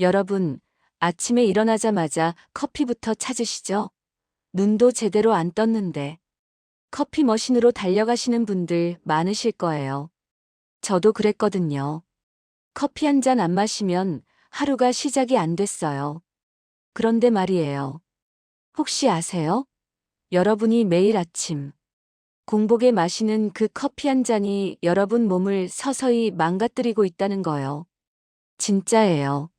여러분, 아침에 일어나자마자 커피부터 찾으시죠? 눈도 제대로 안 떴는데. 커피 머신으로 달려가시는 분들 많으실 거예요. 저도 그랬거든요. 커피 한 잔 안 마시면 하루가 시작이 안 됐어요. 그런데 말이에요. 혹시 아세요? 여러분이 매일 아침 공복에 마시는 그 커피 한 잔이 여러분 몸을 서서히 망가뜨리고 있다는 거요. 진짜예요.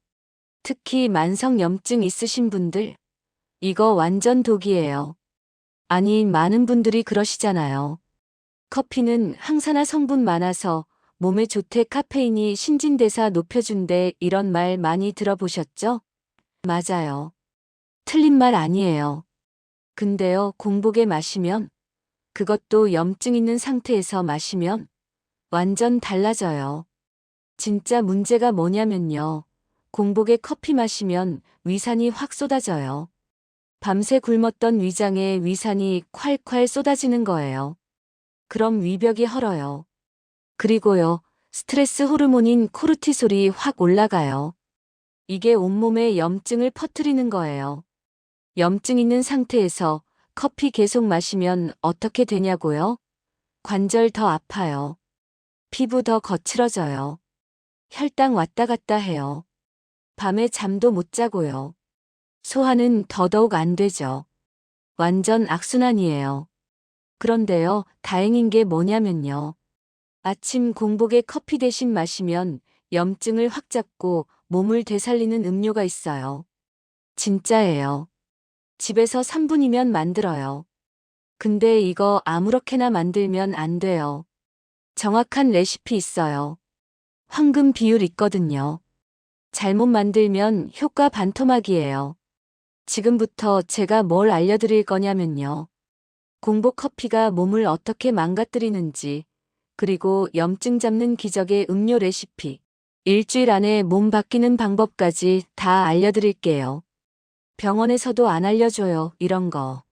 특히 만성염증 있으신 분들, 이거 완전 독이에요. 아니, 많은 분들이 그러시잖아요. 커피는 항산화 성분 많아서 몸에 좋대 카페인이 신진대사 높여준대 이런 말 많이 들어보셨죠? 맞아요. 틀린 말 아니에요. 근데요, 공복에 마시면, 그것도 염증 있는 상태에서 마시면 완전 달라져요. 진짜 문제가 뭐냐면요. 공복에 커피 마시면 위산이 확 쏟아져요. 밤새 굶었던 위장에 위산이 콸콸 쏟아지는 거예요. 그럼 위벽이 헐어요. 그리고요, 스트레스 호르몬인 코르티솔이 확 올라가요. 이게 온몸에 염증을 퍼뜨리는 거예요. 염증 있는 상태에서 커피 계속 마시면 어떻게 되냐고요? 관절 더 아파요. 피부 더 거칠어져요. 혈당 왔다 갔다 해요. 밤에 잠도 못 자고요. 소화는 더더욱 안 되죠. 완전 악순환이에요. 그런데요, 다행인 게 뭐냐면요. 아침 공복에 커피 대신 마시면 염증을 확 잡고 몸을 되살리는 음료가 있어요. 진짜예요. 집에서 3분이면 만들어요. 근데 이거 아무렇게나 만들면 안 돼요. 정확한 레시피 있어요. 황금 비율 있거든요. 잘못 만들면 효과 반토막이에요. 지금부터 제가 뭘 알려드릴 거냐면요. 공복 커피가 몸을 어떻게 망가뜨리는지, 그리고 염증 잡는 기적의 음료 레시피, 일주일 안에 몸 바뀌는 방법까지 다 알려드릴게요. 병원에서도 안 알려줘요, 이런 거.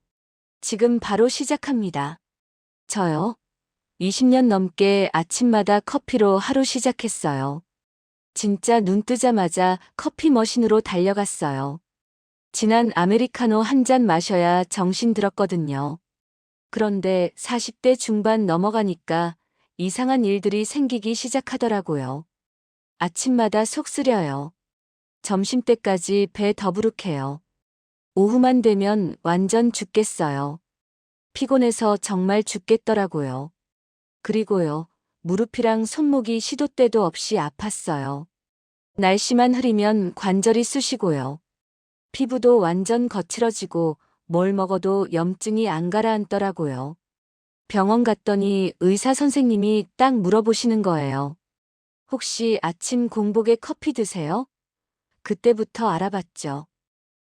지금 바로 시작합니다. 저요? 20년 넘게 아침마다 커피로 하루 시작했어요. 진짜 눈 뜨자마자 커피 머신으로 달려갔어요. 진한 아메리카노 한 잔 마셔야 정신 들었거든요. 그런데 40대 중반 넘어가니까 이상한 일들이 생기기 시작하더라고요. 아침마다 속 쓰려요. 점심 때까지 배 더부룩해요. 오후만 되면 완전 죽겠어요. 피곤해서 정말 죽겠더라고요. 그리고요, 무릎이랑 손목이 시도 때도 없이 아팠어요. 날씨만 흐리면 관절이 쑤시고요. 피부도 완전 거칠어지고 뭘 먹어도 염증이 안 가라앉더라고요. 병원 갔더니 의사 선생님이 딱 물어보시는 거예요. 혹시 아침 공복에 커피 드세요? 그때부터 알아봤죠.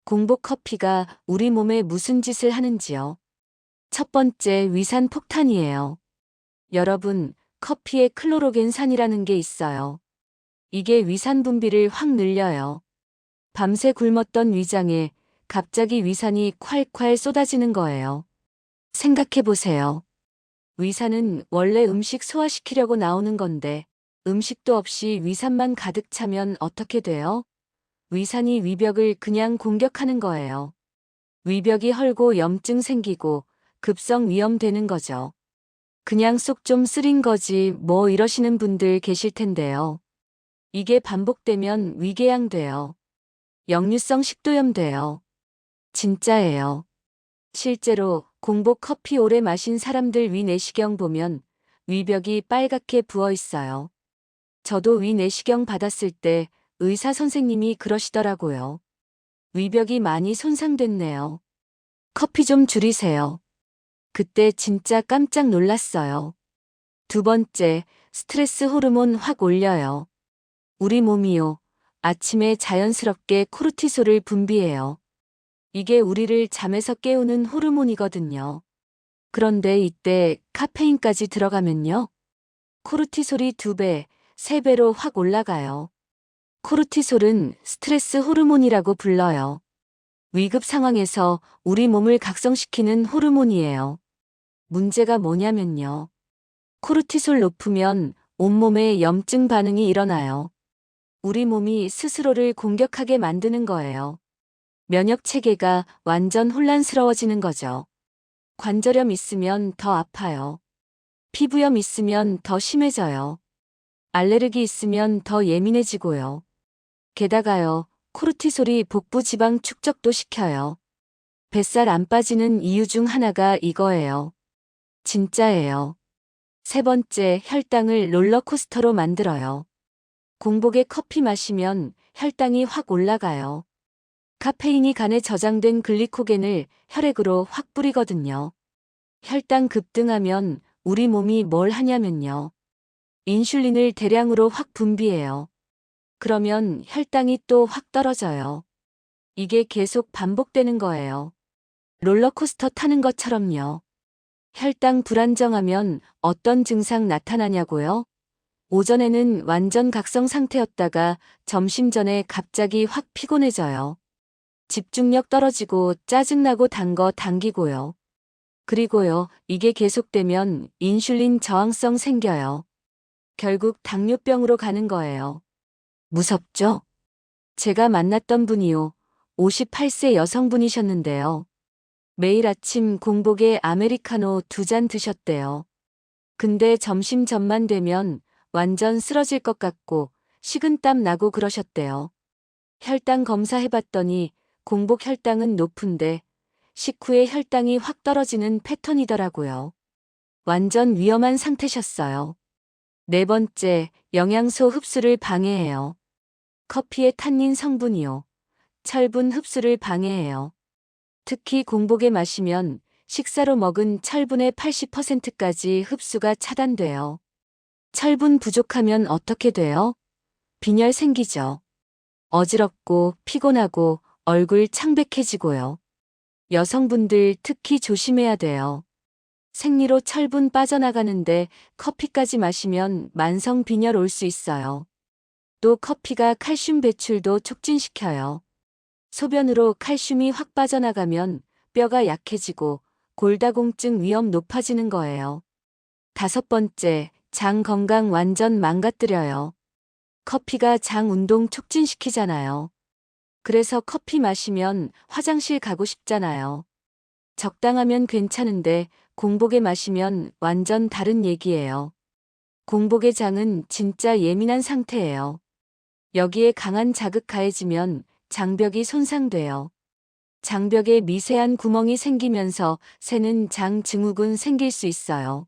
공복 커피가 우리 몸에 무슨 짓을 하는지요. 첫 번째 위산 폭탄이에요. 여러분, 커피에 클로로겐산이라는 게 있어요. 이게 위산 분비를 확 늘려요. 밤새 굶었던 위장에 갑자기 위산이 콸콸 쏟아지는 거예요. 생각해 보세요. 위산은 원래 음식 소화시키려고 나오는 건데 음식도 없이 위산만 가득 차면 어떻게 돼요? 위산이 위벽을 그냥 공격하는 거예요. 위벽이 헐고 염증 생기고 급성 위염되는 거죠. 그냥 속 좀 쓰린 거지 뭐 이러시는 분들 계실 텐데요. 이게 반복되면 위궤양 돼요. 역류성 식도염 돼요. 진짜예요. 실제로 공복 커피 오래 마신 사람들 위 내시경 보면 위벽이 빨갛게 부어 있어요. 저도 위 내시경 받았을 때 의사 선생님이 그러시더라고요. 위벽이 많이 손상됐네요. 커피 좀 줄이세요. 그때 진짜 깜짝 놀랐어요. 두 번째, 스트레스 호르몬 확 올려요. 우리 몸이요. 아침에 자연스럽게 코르티솔을 분비해요. 이게 우리를 잠에서 깨우는 호르몬이거든요. 그런데 이때 카페인까지 들어가면요. 코르티솔이 두 배, 세 배로 확 올라가요. 코르티솔은 스트레스 호르몬이라고 불러요. 위급 상황에서 우리 몸을 각성시키는 호르몬이에요. 문제가 뭐냐면요. 코르티솔 높으면 온몸에 염증 반응이 일어나요. 우리 몸이 스스로를 공격하게 만드는 거예요. 면역 체계가 완전 혼란스러워지는 거죠. 관절염 있으면 더 아파요. 피부염 있으면 더 심해져요. 알레르기 있으면 더 예민해지고요. 게다가요, 코르티솔이 복부 지방 축적도 시켜요. 뱃살 안 빠지는 이유 중 하나가 이거예요. 진짜예요. 세 번째, 혈당을 롤러코스터로 만들어요. 공복에 커피 마시면 혈당이 확 올라가요. 카페인이 간에 저장된 글리코겐을 혈액으로 확 뿌리거든요. 혈당 급등하면 우리 몸이 뭘 하냐면요. 인슐린을 대량으로 확 분비해요. 그러면 혈당이 또 확 떨어져요. 이게 계속 반복되는 거예요. 롤러코스터 타는 것처럼요. 혈당 불안정하면 어떤 증상 나타나냐고요? 오전에는 완전 각성 상태였다가 점심 전에 갑자기 확 피곤해져요. 집중력 떨어지고 짜증나고 단 거 당기고요. 그리고요, 이게 계속되면 인슐린 저항성 생겨요. 결국 당뇨병으로 가는 거예요. 무섭죠? 제가 만났던 분이요. 58세 여성분이셨는데요. 매일 아침 공복에 아메리카노 두 잔 드셨대요. 근데 점심 전만 되면 완전 쓰러질 것 같고 식은땀 나고 그러셨대요. 혈당 검사해봤더니 공복 혈당은 높은데 식후에 혈당이 확 떨어지는 패턴이더라고요. 완전 위험한 상태셨어요. 네 번째, 영양소 흡수를 방해해요. 커피의 탄닌 성분이요. 철분 흡수를 방해해요. 특히 공복에 마시면 식사로 먹은 철분의 80%까지 흡수가 차단돼요. 철분 부족하면 어떻게 돼요? 빈혈 생기죠. 어지럽고 피곤하고 얼굴 창백해지고요. 여성분들 특히 조심해야 돼요. 생리로 철분 빠져나가는데 커피까지 마시면 만성 빈혈 올 수 있어요. 또 커피가 칼슘 배출도 촉진시켜요. 소변으로 칼슘이 확 빠져나가면 뼈가 약해지고 골다공증 위험 높아지는 거예요. 다섯 번째, 장 건강 완전 망가뜨려요. 커피가 장 운동 촉진시키잖아요. 그래서 커피 마시면 화장실 가고 싶잖아요. 적당하면 괜찮은데 공복에 마시면 완전 다른 얘기예요. 공복의 장은 진짜 예민한 상태예요. 여기에 강한 자극 가해지면 장벽이 손상돼요. 장벽에 미세한 구멍이 생기면서 새는 장 증후군 생길 수 있어요.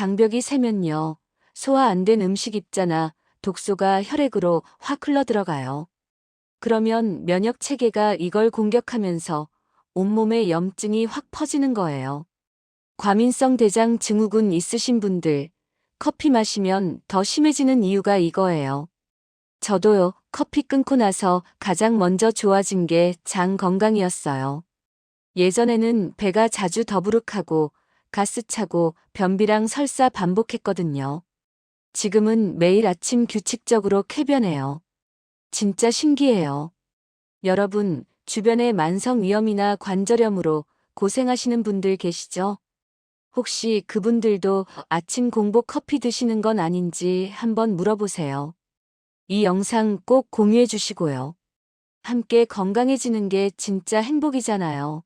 장벽이 새면요. 소화 안 된 음식 입자나 독소가 혈액으로 확 흘러 들어가요. 그러면 면역 체계가 이걸 공격하면서 온몸에 염증이 확 퍼지는 거예요. 과민성 대장 증후군 있으신 분들, 커피 마시면 더 심해지는 이유가 이거예요. 저도요, 커피 끊고 나서 가장 먼저 좋아진 게 장 건강이었어요. 예전에는 배가 자주 더부룩하고 가스 차고 변비랑 설사 반복했거든요. 지금은 매일 아침 규칙적으로 쾌변해요. 진짜 신기해요. 여러분, 주변에 만성 위염이나 관절염으로 고생하시는 분들 계시죠? 혹시 그분들도 아침 공복 커피 드시는 건 아닌지 한번 물어보세요. 이 영상 꼭 공유해 주시고요. 함께 건강해지는 게 진짜 행복이잖아요.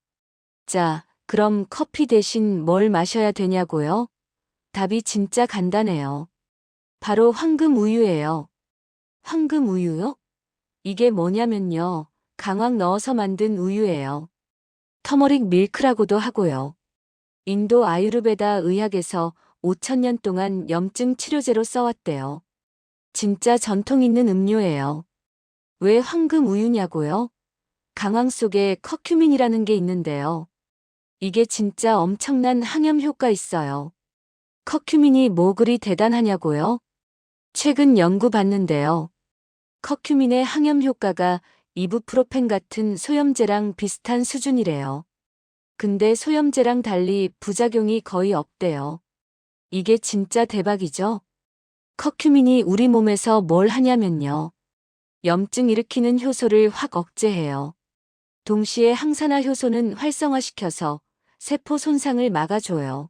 자, 그럼 커피 대신 뭘 마셔야 되냐고요? 답이 진짜 간단해요. 바로 황금 우유예요. 황금 우유요? 이게 뭐냐면요. 강황 넣어서 만든 우유예요. 터머릭 밀크라고도 하고요. 인도 아유르베다 의학에서 5천년 동안 염증 치료제로 써왔대요. 진짜 전통 있는 음료예요. 왜 황금 우유냐고요? 강황 속에 커큐민이라는 게 있는데요. 이게 진짜 엄청난 항염 효과 있어요. 커큐민이 뭐 그리 대단하냐고요? 최근 연구 봤는데요. 커큐민의 항염 효과가 이부프로펜 같은 소염제랑 비슷한 수준이래요. 근데 소염제랑 달리 부작용이 거의 없대요. 이게 진짜 대박이죠? 커큐민이 우리 몸에서 뭘 하냐면요. 염증 일으키는 효소를 확 억제해요. 동시에 항산화 효소는 활성화시켜서 세포 손상을 막아줘요.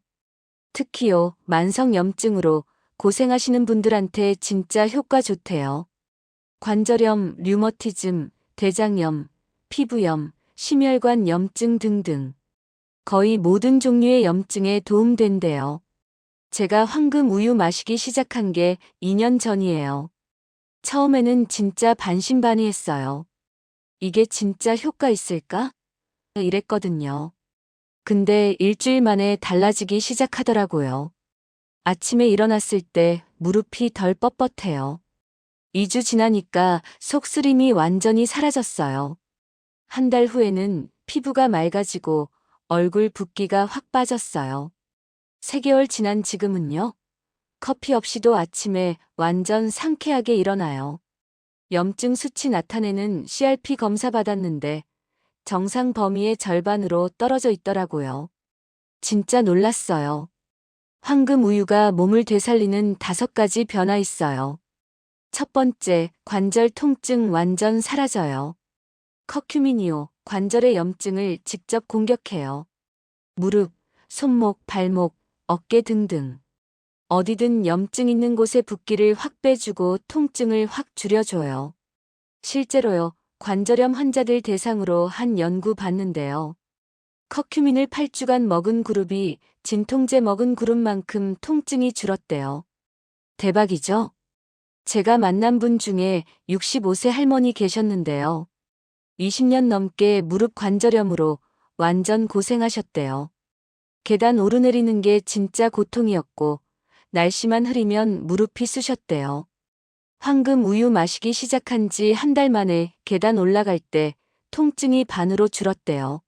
특히요, 만성 염증으로 고생하시는 분들한테 진짜 효과 좋대요. 관절염, 류머티즘, 대장염, 피부염, 심혈관 염증 등등. 거의 모든 종류의 염증에 도움된대요. 제가 황금 우유 마시기 시작한 게 2년 전이에요. 처음에는 진짜 반신반의했어요. 이게 진짜 효과 있을까? 이랬거든요. 근데 일주일 만에 달라지기 시작하더라고요. 아침에 일어났을 때 무릎이 덜 뻣뻣해요. 2주 지나니까 속쓰림이 완전히 사라졌어요. 한 달 후에는 피부가 맑아지고 얼굴 붓기가 확 빠졌어요. 3개월 지난 지금은요? 커피 없이도 아침에 완전 상쾌하게 일어나요. 염증 수치 나타내는 CRP 검사 받았는데 정상 범위의 절반으로 떨어져 있더라고요. 진짜 놀랐어요. 황금 우유가 몸을 되살리는 다섯 가지 변화 있어요. 첫 번째, 관절 통증 완전 사라져요. 커큐미니오, 관절의 염증을 직접 공격해요. 무릎, 손목, 발목, 어깨 등등. 어디든 염증 있는 곳에 붓기를 확 빼주고 통증을 확 줄여줘요. 실제로요, 관절염 환자들 대상으로 한 연구 봤는데요. 커큐민을 8주간 먹은 그룹이 진통제 먹은 그룹만큼 통증이 줄었대요. 대박이죠? 제가 만난 분 중에 65세 할머니 계셨는데요. 20년 넘게 무릎 관절염으로 완전 고생하셨대요. 계단 오르내리는 게 진짜 고통이었고, 날씨만 흐리면 무릎이 쑤셨대요. 황금 우유 마시기 시작한 지 한 달 만에 계단 올라갈 때 통증이 반으로 줄었대요.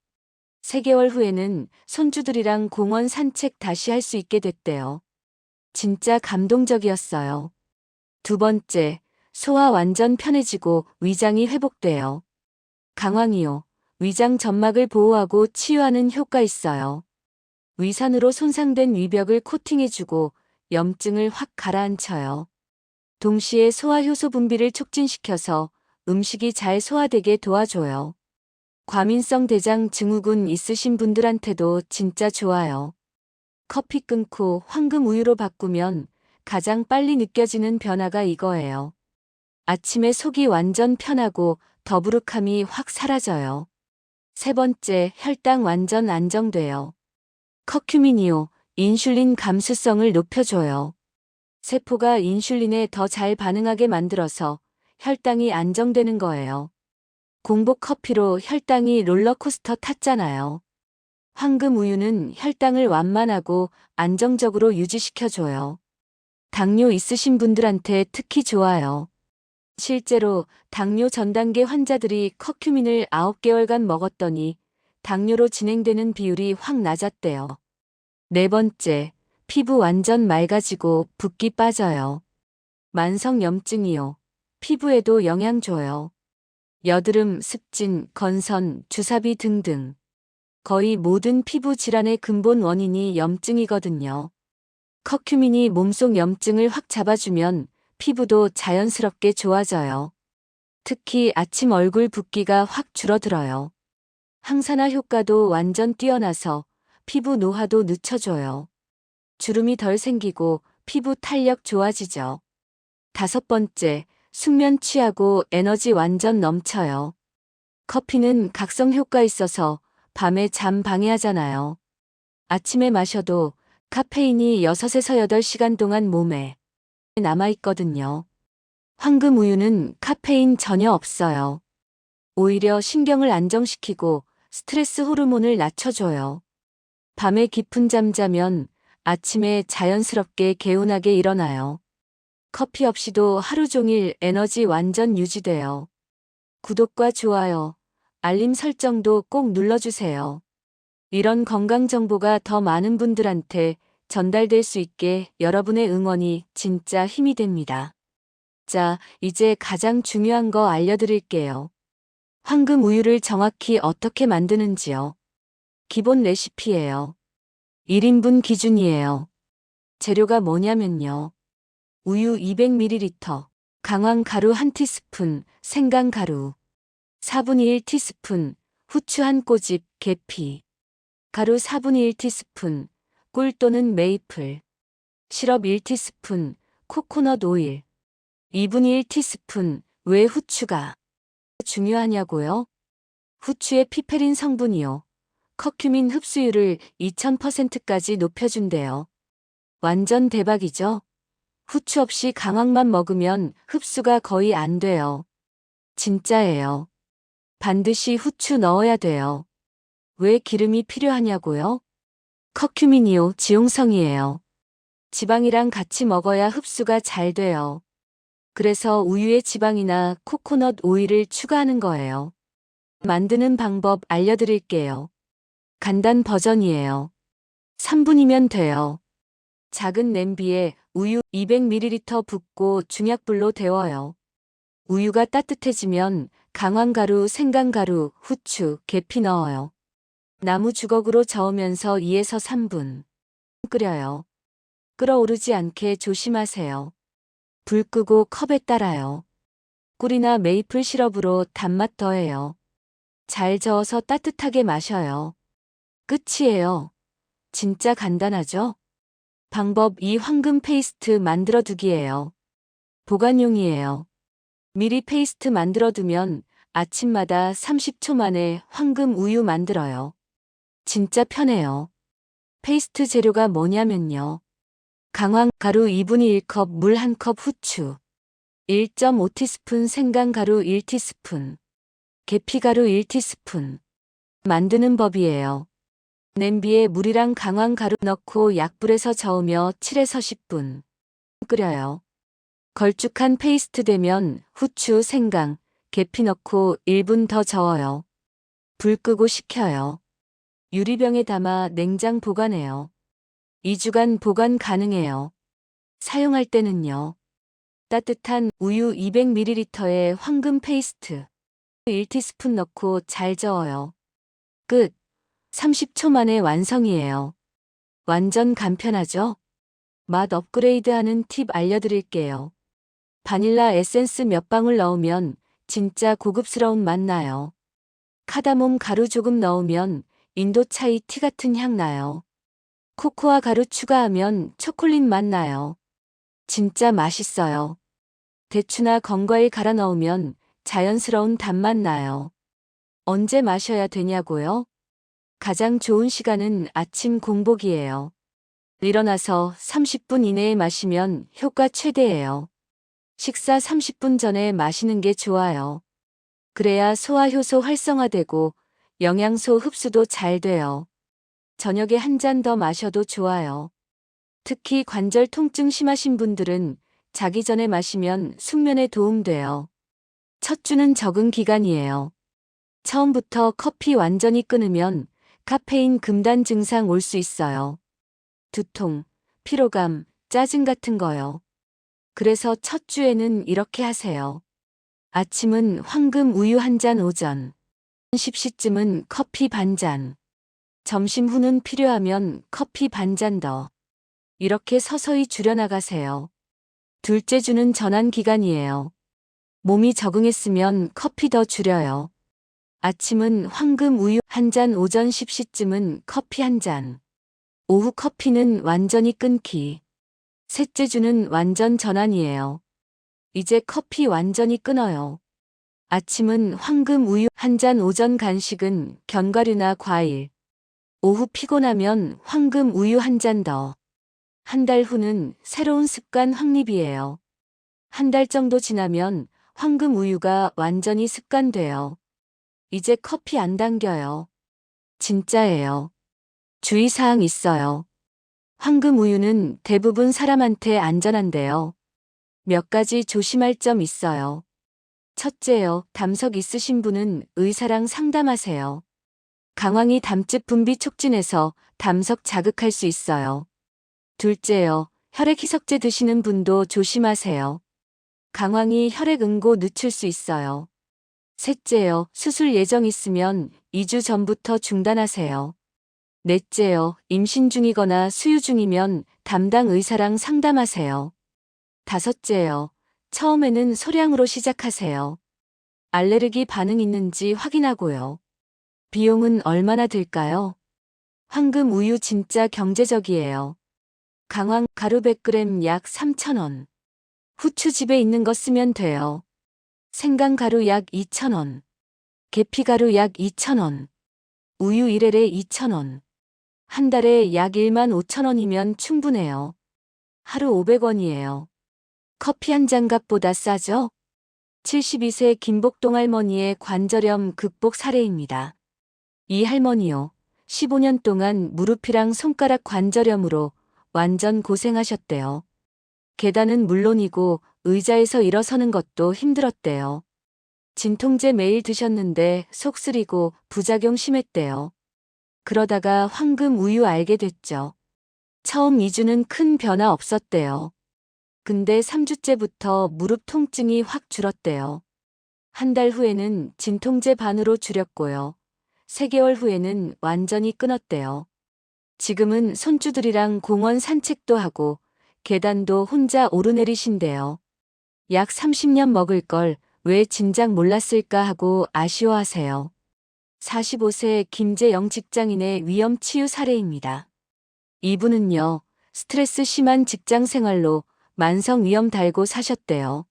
3개월 후에는 손주들이랑 공원 산책 다시 할 수 있게 됐대요. 진짜 감동적이었어요. 두 번째, 소화 완전 편해지고 위장이 회복돼요. 강황이요. 위장 점막을 보호하고 치유하는 효과 있어요. 위산으로 손상된 위벽을 코팅해주고 염증을 확 가라앉혀요. 동시에 소화효소 분비를 촉진시켜서 음식이 잘 소화되게 도와줘요. 과민성 대장 증후군 있으신 분들한테도 진짜 좋아요. 커피 끊고 황금 우유로 바꾸면 가장 빨리 느껴지는 변화가 이거예요. 아침에 속이 완전 편하고 더부룩함이 확 사라져요. 세 번째, 혈당 완전 안정돼요. 커큐미니오, 인슐린 감수성을 높여줘요. 세포가 인슐린에 더 잘 반응하게 만들어서 혈당이 안정되는 거예요. 공복 커피로 혈당이 롤러코스터 탔잖아요. 황금 우유는 혈당을 완만하고 안정적으로 유지시켜줘요. 당뇨 있으신 분들한테 특히 좋아요. 실제로 당뇨 전단계 환자들이 커큐민을 9개월간 먹었더니 당뇨로 진행되는 비율이 확 낮았대요. 네 번째, 피부 완전 맑아지고 붓기 빠져요. 만성 염증이요. 피부에도 영향 줘요. 여드름, 습진, 건선, 주사비 등등. 거의 모든 피부 질환의 근본 원인이 염증이거든요. 커큐민이 몸속 염증을 확 잡아주면 피부도 자연스럽게 좋아져요. 특히 아침 얼굴 붓기가 확 줄어들어요. 항산화 효과도 완전 뛰어나서 피부 노화도 늦춰줘요. 주름이 덜 생기고 피부 탄력 좋아지죠. 다섯 번째, 숙면 취하고 에너지 완전 넘쳐요. 커피는 각성 효과 있어서 밤에 잠 방해하잖아요. 아침에 마셔도 카페인이 6에서 8시간 동안 몸에 남아있거든요. 황금 우유는 카페인 전혀 없어요. 오히려 신경을 안정시키고 스트레스 호르몬을 낮춰줘요. 밤에 깊은 잠 자면 아침에 자연스럽게 개운하게 일어나요. 커피 없이도 하루 종일 에너지 완전 유지돼요. 구독과 좋아요, 알림 설정도 꼭 눌러주세요. 이런 건강 정보가 더 많은 분들한테 전달될 수 있게 여러분의 응원이 진짜 힘이 됩니다. 자, 이제 가장 중요한 거 알려드릴게요. 황금 우유를 정확히 어떻게 만드는지요. 기본 레시피예요. 1인분 기준이에요. 재료가 뭐냐면요. 우유 200ml, 강황 가루 1티스푼, 생강 가루, 4분의 1 티스푼, 후추 한 꼬집, 계피, 가루 4분의 1 티스푼, 꿀 또는 메이플, 시럽 1 티스푼, 코코넛 오일, 2분의 1 티스푼, 왜 후추가 중요하냐고요? 후추의 피페린 성분이요. 커큐민 흡수율을 2000%까지 높여준대요. 완전 대박이죠? 후추 없이 강황만 먹으면 흡수가 거의 안 돼요. 진짜예요. 반드시 후추 넣어야 돼요. 왜 기름이 필요하냐고요? 커큐민이요, 지용성이에요. 지방이랑 같이 먹어야 흡수가 잘 돼요. 그래서 우유에 지방이나 코코넛 오일을 추가하는 거예요. 만드는 방법 알려드릴게요. 간단 버전이에요. 3분이면 돼요. 작은 냄비에 우유 200ml 붓고 중약불로 데워요. 우유가 따뜻해지면 강황가루, 생강가루, 후추, 계피 넣어요. 나무 주걱으로 저으면서 2에서 3분 끓여요. 끓어오르지 않게 조심하세요. 불 끄고 컵에 따라요. 꿀이나 메이플 시럽으로 단맛 더해요. 잘 저어서 따뜻하게 마셔요. 끝이에요. 진짜 간단하죠? 방법 2 황금 페이스트 만들어 두기예요. 보관용이에요. 미리 페이스트 만들어 두면 아침마다 30초 만에 황금 우유 만들어요. 진짜 편해요. 페이스트 재료가 뭐냐면요. 강황 가루 2분의 1컵 물 1컵 후추 1.5티스푼 생강 가루 1티스푼 계피 가루 1티스푼 만드는 법이에요. 냄비에 물이랑 강황 가루 넣고 약불에서 저으며 7에서 10분 끓여요. 걸쭉한 페이스트 되면 후추, 생강, 계피 넣고 1분 더 저어요. 불 끄고 식혀요. 유리병에 담아 냉장 보관해요. 2주간 보관 가능해요. 사용할 때는요. 따뜻한 우유 200ml에 황금 페이스트 1티스푼 넣고 잘 저어요. 끝. 30초 만에 완성이에요. 완전 간편하죠? 맛 업그레이드하는 팁 알려드릴게요. 바닐라 에센스 몇 방울 넣으면 진짜 고급스러운 맛 나요. 카다몬 가루 조금 넣으면 인도 차이 티 같은 향 나요. 코코아 가루 추가하면 초콜릿 맛 나요. 진짜 맛있어요. 대추나 건과일 갈아 넣으면 자연스러운 단맛 나요. 언제 마셔야 되냐고요? 가장 좋은 시간은 아침 공복이에요. 일어나서 30분 이내에 마시면 효과 최대예요. 식사 30분 전에 마시는 게 좋아요. 그래야 소화 효소 활성화되고 영양소 흡수도 잘 돼요. 저녁에 한 잔 더 마셔도 좋아요. 특히 관절 통증 심하신 분들은 자기 전에 마시면 숙면에 도움돼요. 첫 주는 적응 기간이에요. 처음부터 커피 완전히 끊으면 카페인 금단 증상 올 수 있어요. 두통, 피로감, 짜증 같은 거요. 그래서 첫 주에는 이렇게 하세요. 아침은 황금 우유 한 잔 오전. 10시쯤은 커피 반 잔. 점심 후는 필요하면 커피 반 잔 더. 이렇게 서서히 줄여나가세요. 둘째 주는 전환 기간이에요. 몸이 적응했으면 커피 더 줄여요. 아침은 황금 우유 한 잔 오전 10시쯤은 커피 한 잔. 오후 커피는 완전히 끊기. 셋째 주는 완전 전환이에요. 이제 커피 완전히 끊어요. 아침은 황금 우유 한 잔 오전 간식은 견과류나 과일. 오후 피곤하면 황금 우유 한 잔 더. 한 달 후는 새로운 습관 확립이에요. 한 달 정도 지나면 황금 우유가 완전히 습관돼요. 이제 커피 안 당겨요. 진짜예요. 주의사항 있어요. 황금 우유는 대부분 사람한테 안전한데요. 몇 가지 조심할 점 있어요. 첫째요, 담석 있으신 분은 의사랑 상담하세요. 강황이 담즙 분비 촉진해서 담석 자극할 수 있어요. 둘째요, 혈액 희석제 드시는 분도 조심하세요. 강황이 혈액 응고 늦출 수 있어요. 셋째요, 수술 예정 있으면 2주 전부터 중단하세요. 넷째요, 임신 중이거나 수유 중이면 담당 의사랑 상담하세요. 다섯째요, 처음에는 소량으로 시작하세요. 알레르기 반응 있는지 확인하고요. 비용은 얼마나 들까요? 황금 우유 진짜 경제적이에요. 강황 가루 100g 약 3,000원. 후추 집에 있는 거 쓰면 돼요. 생강가루 약 2,000원. 계피가루 약 2,000원. 우유 1회에 2,000원. 한 달에 약 1만 5천원이면 충분해요. 하루 500원이에요. 커피 한 잔 값보다 싸죠? 72세 김복동 할머니의 관절염 극복 사례입니다. 이 할머니요. 15년 동안 무릎이랑 손가락 관절염으로 완전 고생하셨대요. 계단은 물론이고 의자에서 일어서는 것도 힘들었대요. 진통제 매일 드셨는데 속 쓰리고 부작용 심했대요. 그러다가 황금 우유 알게 됐죠. 처음 2주는 큰 변화 없었대요. 근데 3주째부터 무릎 통증이 확 줄었대요. 한 달 후에는 진통제 반으로 줄였고요. 3개월 후에는 완전히 끊었대요. 지금은 손주들이랑 공원 산책도 하고 계단도 혼자 오르내리신대요. 약 30년 먹을 걸왜 진작 몰랐을까 하고 아쉬워하세요. 45세 김재영 직장인의 위험 치유 사례입니다. 이분은요, 스트레스 심한 직장 생활로 만성 위염 달고 사셨대요.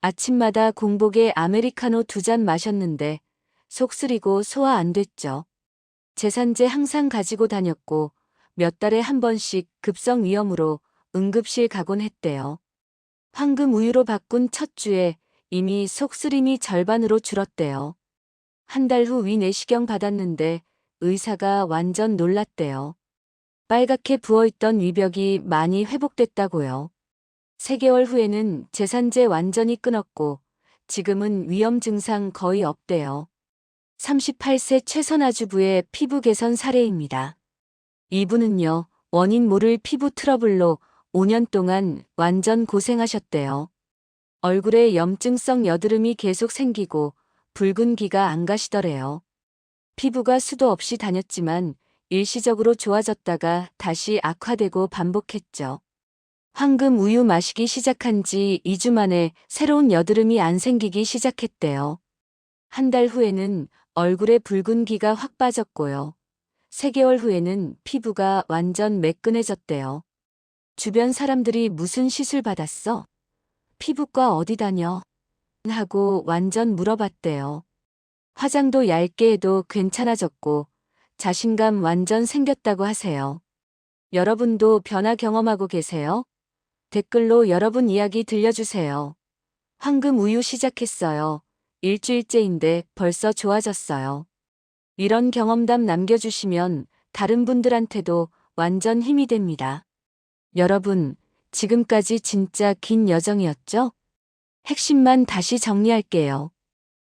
아침마다 공복에 아메리카노 두 잔 마셨는데 속 쓰리고 소화 안 됐죠. 재산제 항상 가지고 다녔고 몇 달에 한 번씩 급성 위염으로 응급실 가곤 했대요. 황금 우유로 바꾼 첫 주에 이미 속쓰림이 절반으로 줄었대요. 한 달 후 위 내시경 받았는데 의사가 완전 놀랐대요. 빨갛게 부어있던 위벽이 많이 회복됐다고요. 3개월 후에는 재산제 완전히 끊었고 지금은 위험 증상 거의 없대요. 38세 최선아주부의 피부 개선 사례입니다. 이분은요, 원인 모를 피부 트러블로 5년 동안 완전 고생하셨대요. 얼굴에 염증성 여드름이 계속 생기고 붉은 기가 안 가시더래요. 피부가 수도 없이 다녔지만 일시적으로 좋아졌다가 다시 악화되고 반복했죠. 황금 우유 마시기 시작한 지 2주 만에 새로운 여드름이 안 생기기 시작했대요. 한 달 후에는 얼굴에 붉은기가 확 빠졌고요. 3개월 후에는 피부가 완전 매끈해졌대요. 주변 사람들이 무슨 시술 받았어? 피부과 어디 다녀? 하고 완전 물어봤대요. 화장도 얇게 해도 괜찮아졌고 자신감 완전 생겼다고 하세요. 여러분도 변화 경험하고 계세요? 댓글로 여러분 이야기 들려주세요. 황금 우유 시작했어요. 일주일째인데 벌써 좋아졌어요. 이런 경험담 남겨주시면 다른 분들한테도 완전 힘이 됩니다. 여러분, 지금까지 진짜 긴 여정이었죠? 핵심만 다시 정리할게요.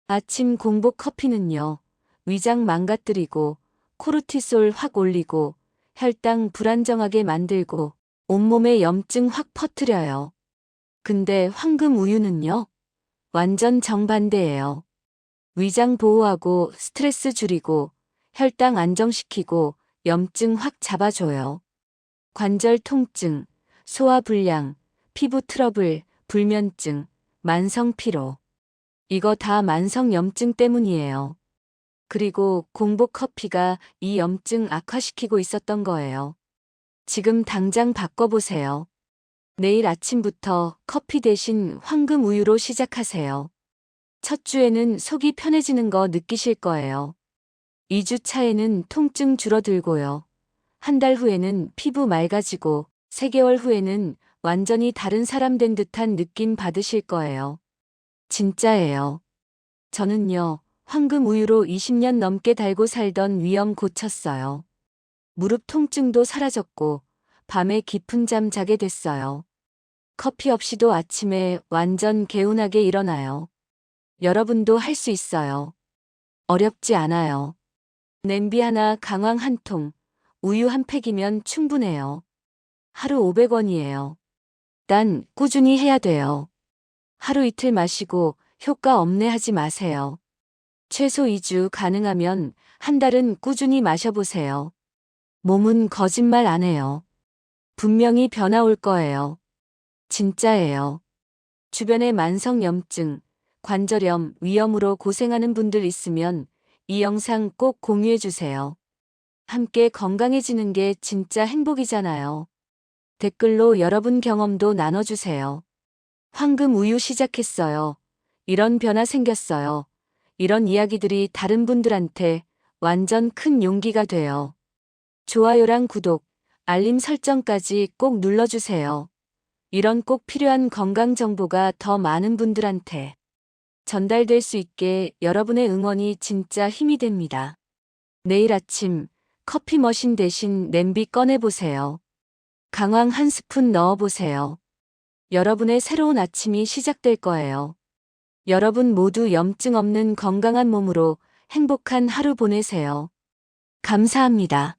아침 공복 커피는요, 위장 망가뜨리고, 코르티솔 확 올리고, 혈당 불안정하게 만들고, 온몸에 염증 확 퍼뜨려요. 근데 황금 우유는요, 완전 정반대예요. 위장 보호하고 스트레스 줄이고, 혈당 안정시키고, 염증 확 잡아줘요. 관절 통증, 소화 불량, 피부 트러블, 불면증, 만성 피로. 이거 다 만성 염증 때문이에요. 그리고 공복 커피가 이 염증 악화시키고 있었던 거예요. 지금 당장 바꿔보세요. 내일 아침부터 커피 대신 황금 우유로 시작하세요. 첫 주에는 속이 편해지는 거 느끼실 거예요. 2주 차에는 통증 줄어들고요. 한 달 후에는 피부 맑아지고 3개월 후에는 완전히 다른 사람 된 듯한 느낌 받으실 거예요. 진짜예요. 저는요, 황금 우유로 20년 넘게 달고 살던 위염 고쳤어요. 무릎 통증도 사라졌고, 밤에 깊은 잠 자게 됐어요. 커피 없이도 아침에 완전 개운하게 일어나요. 여러분도 할 수 있어요. 어렵지 않아요. 냄비 하나 강황 한 통, 우유 한 팩이면 충분해요. 하루 500원이에요. 단 꾸준히 해야 돼요. 하루 이틀 마시고 효과 없네 하지 마세요. 최소 2주 가능하면 한 달은 꾸준히 마셔보세요. 몸은 거짓말 안 해요. 분명히 변화 올 거예요. 진짜예요. 주변에 만성염증, 관절염, 위염으로 고생하는 분들 있으면 이 영상 꼭 공유해주세요. 함께 건강해지는 게 진짜 행복이잖아요. 댓글로 여러분 경험도 나눠주세요. 황금 우유 시작했어요. 이런 변화 생겼어요. 이런 이야기들이 다른 분들한테 완전 큰 용기가 돼요. 좋아요랑 구독, 알림 설정까지 꼭 눌러주세요. 이런 꼭 필요한 건강 정보가 더 많은 분들한테 전달될 수 있게 여러분의 응원이 진짜 힘이 됩니다. 내일 아침 커피 머신 대신 냄비 꺼내보세요. 강황 한 스푼 넣어보세요. 여러분의 새로운 아침이 시작될 거예요. 여러분 모두 염증 없는 건강한 몸으로 행복한 하루 보내세요. 감사합니다.